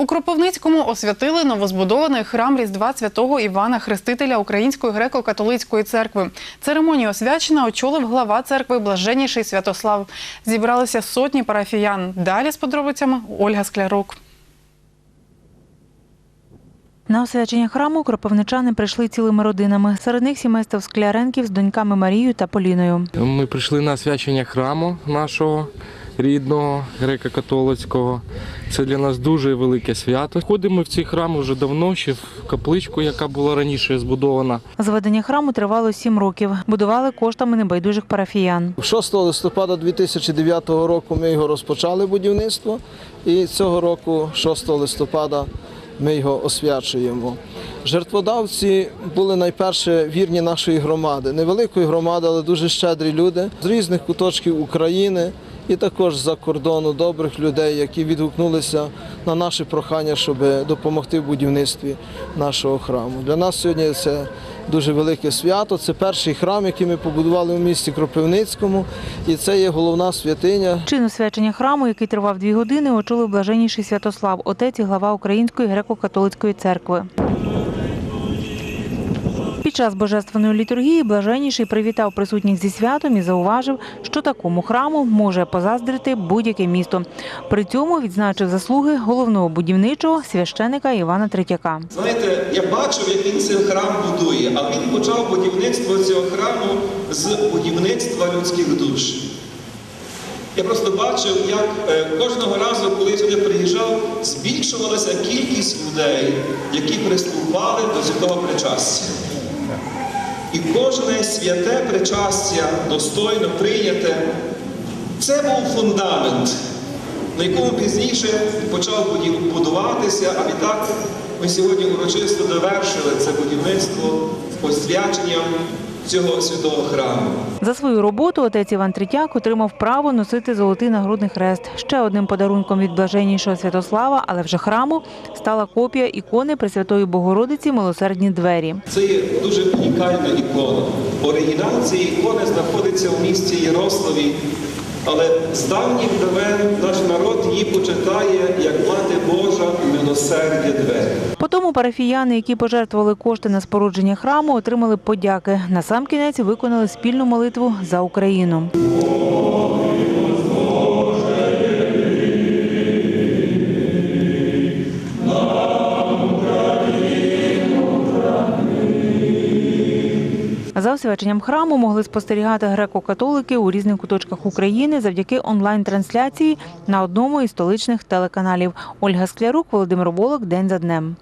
У Кропивницькому освятили новозбудований храм Різдва святого Івана Хрестителя Української греко-католицької церкви. Церемонію освячення очолив глава церкви Блаженніший Святослав. Зібралися сотні парафіян. Далі з подробицями Ольга Склярук. На освячення храму кропивничани прийшли цілими родинами. Серед них сімейство Скляренків з доньками Марією та Поліною. Ми прийшли на освячення храму нашого рідного греко-католицького. Це для нас дуже велике свято. Ходимо в цей храм вже давно, ще в капличку, яка була раніше збудована. Зведення храму тривало сім років. Будували коштами небайдужих парафіян. 6 листопада 2009 року ми його розпочали будівництво, і цього року, 6 листопада, ми його освячуємо. Жертводавці були найперше вірні нашої громади, невеликої громади, але дуже щедрі люди з різних куточків України і також з-за кордону добрих людей, які відгукнулися на наше прохання, щоб допомогти в будівництві нашого храму. Для нас сьогодні це дуже велике свято. Це перший храм, який ми побудували в місті Кропивницькому, і це є головна святиня Чин освячення храму, який тривав дві години, очолив блаженніший Святослав, отець і глава Української греко-католицької церкви. Під час божественної літургії блаженніший привітав присутніх зі святом і зауважив, що такому храму може позаздрити будь-яке місто. При цьому відзначив заслуги головного будівничого священика Івана Третяка. Знаєте, я бачив, як він цей храм будує, а він почав будівництво цього храму з будівництва людських душ. Я просто бачив, як е, кожного разу, коли я сюди приїжджав, збільшувалася кількість людей, які приступали до святого причастя. І кожне святе причастя достойно прийняте, це був фундамент, на якому пізніше почав будуватися, а відтак ми сьогодні урочисто довершили це будівництво освяченням цього святого храму. За свою роботу отець Іван Третяк отримав право носити золотий нагрудний хрест. Ще одним подарунком від блаженнішого Святослава, але вже храму, стала копія ікони Пресвятої Богородиці Милосердні двері. Це є дуже унікальна ікона. Оригінал цієї ікони знаходиться в місті Ярославі, але з давніх давен наш народ її почитає як мати Божа милосердя двері. Парафіяни, які пожертвували кошти на спорудження храму, отримали подяки. Насамкінець виконали спільну молитву за Україну. За освяченням храму могли спостерігати греко-католики у різних куточках України завдяки онлайн-трансляції на одному із столичних телеканалів. Ольга Склярук, Володимир Волок, День за днем.